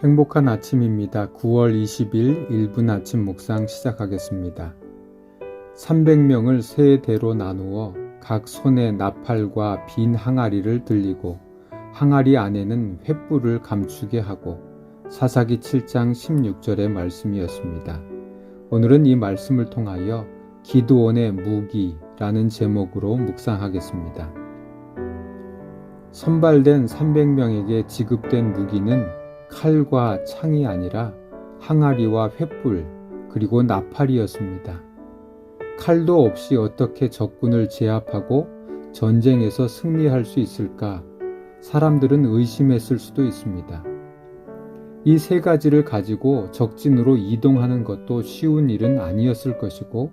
행복한 아침입니다. 9월 20일 1분 아침 묵상 시작하겠습니다. 300명을 세 대로 나누어 각 손에 나팔과 빈 항아리를 들리고 항아리 안에는 횃불을 감추게 하고 사사기 7장 16절의 말씀이었습니다. 오늘은 이 말씀을 통하여 기드온의 무기라는 제목으로 묵상하겠습니다. 선발된 300명에게 지급된 무기는 칼과 창이 아니라 항아리와 횃불 그리고 나팔이었습니다. 칼도 없이 어떻게 적군을 제압하고 전쟁에서 승리할 수 있을까 사람들은 의심했을 수도 있습니다. 이 세 가지를 가지고 적진으로 이동하는 것도 쉬운 일은 아니었을 것이고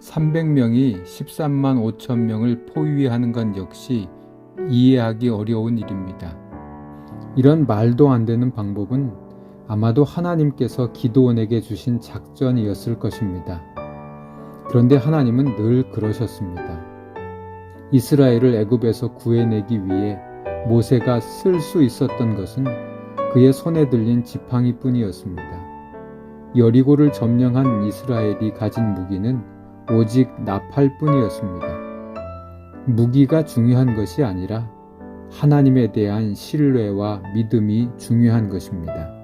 300명이 13만 5천 명을 포위하는 것 역시 이해하기 어려운 일입니다. 이런 말도 안 되는 방법은 아마도 하나님께서 기도원에게 주신 작전이었을 것입니다. 그런데 하나님은 늘 그러셨습니다. 이스라엘을 애굽에서 구해내기 위해 모세가 쓸 수 있었던 것은 그의 손에 들린 지팡이 뿐이었습니다. 여리고를 점령한 이스라엘이 가진 무기는 오직 나팔 뿐이었습니다. 무기가 중요한 것이 아니라 하나님에 대한 신뢰와 믿음이 중요한 것입니다.